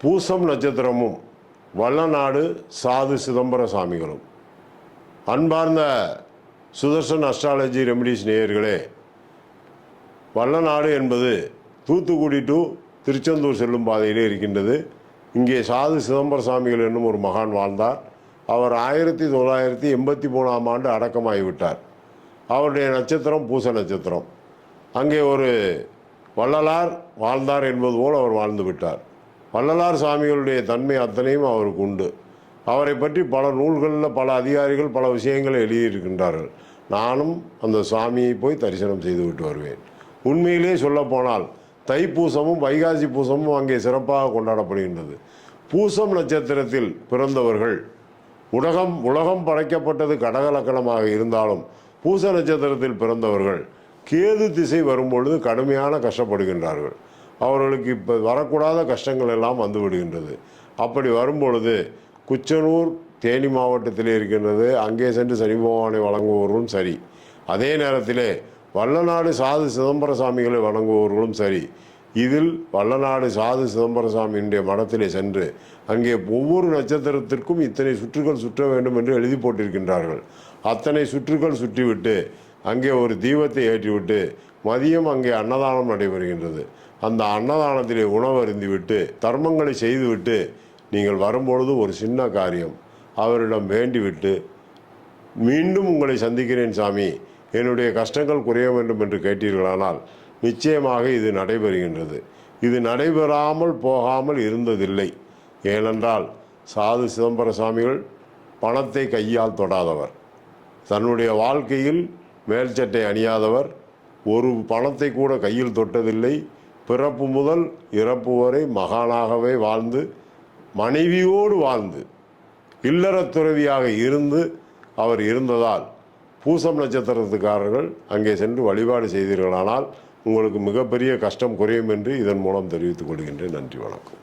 பூசம் நட்சத்திரமும் வல்லநாடு சாது சிதம்பர சாமிகளும். அன்பார்ந்த சுதர்சன் அஸ்ட்ராலஜி ரெமடிஸ் நேயர்களே வல்லநாடு என்பது தூத்துக்குடி டு திருச்செந்தூர் செல்லும் பாதையிலே இருக்கின்றது. இங்கே சாது சிதம்பர சாமிகள் என்னும் ஒரு மகான் வாழ்ந்தார். அவர் ஆயிரத்தி தொள்ளாயிரத்தி எண்பத்தி மூணாம் ஆண்டு அடக்கமாகிவிட்டார். அவருடைய நட்சத்திரம் பூச நட்சத்திரம். அங்கே ஒரு வள்ளலார் வாழ்ந்தார் என்பது போல் அவர் வாழ்ந்து விட்டார். வள்ளலார் சாமிகளுடைய தன்மை அத்தனையும் அவருக்கு உண்டு. அவரை பற்றி பல நூல்களில் பல அதிகாரிகள் பல விஷயங்களை எழுதியிருக்கின்றார்கள். நானும் அந்த சாமியை போய் தரிசனம் செய்துவிட்டு வருவேன். உண்மையிலே சொல்லப்போனால் தைப்பூசமும் வைகாசி பூசமும் அங்கே சிறப்பாக கொண்டாடப்படுகின்றது. பூசம் நட்சத்திரத்தில் பிறந்தவர்கள் உலகம் உலகம் படைக்கப்பட்டது கடகலக்கணமாக இருந்தாலும் பூச நட்சத்திரத்தில் பிறந்தவர்கள் கேது திசை வரும்பொழுது கடுமையான கஷ்டப்படுகின்றார்கள். அவர்களுக்கு இப்போ வரக்கூடாத கஷ்டங்கள் எல்லாம் வந்து விடுகின்றது. அப்படி வரும்பொழுது குச்சனூர் தேனி மாவட்டத்தில் இருக்கின்றது. அங்கே சென்று சனி பகவானை வழங்குபவர்களும் சரி. அதே நேரத்திலே வல்லநாடு சாது சிதம்பர சாமிகளை வழங்குபவர்களும் சரி. இதில் வல்லநாடு சாது சிதம்பர சாமியினுடைய மடத்திலே சென்று அங்கே ஒவ்வொரு நட்சத்திரத்திற்கும் இத்தனை சுற்றுகள் சுற்ற வேண்டும் என்று எழுதி போட்டிருக்கின்றார்கள். அத்தனை சுற்றுகள் சுற்றிவிட்டு அங்கே ஒரு தீபத்தை ஏற்றிவிட்டு மதியம் அங்கே அன்னதானம் நடைபெறுகின்றது. அந்த அன்னதானத்திலே உணவு அறிந்துவிட்டு தர்மங்களை செய்துவிட்டு நீங்கள் வரும்பொழுது ஒரு சின்ன காரியம். அவரிடம் வேண்டிவிட்டு மீண்டும் உங்களை சந்திக்கிறேன் சாமி. என்னுடைய கஷ்டங்கள் குறைய வேண்டும் என்று கேட்டீர்களானால் நிச்சயமாக இது நடைபெறுகின்றது. இது நடைபெறாமல் போகாமல் இருந்ததில்லை. ஏனென்றால் சாது சிதம்பர சாமிகள் பணத்தை கையால் தொடாதவர். தன்னுடைய வாழ்க்கையில் மேல் சட்டை அணியாதவர். ஒரு பணத்தை கூட கையில் தொட்டதில்லை. பிறப்பு முதல் இறப்பு வரை மகானாகவே வாழ்ந்து மனைவியோடு வாழ்ந்து இல்லறத்துறவியாக இருந்து அவர் இருந்ததால் பூசம் நட்சத்திரத்துக்காரர்கள் அங்கே சென்று வழிபாடு செய்தீர்களானால் உங்களுக்கு மிகப்பெரிய கஷ்டம் குறையும் என்று இதன் மூலம் தெரிவித்துக் கொள்கின்றேன். நன்றி வணக்கம்.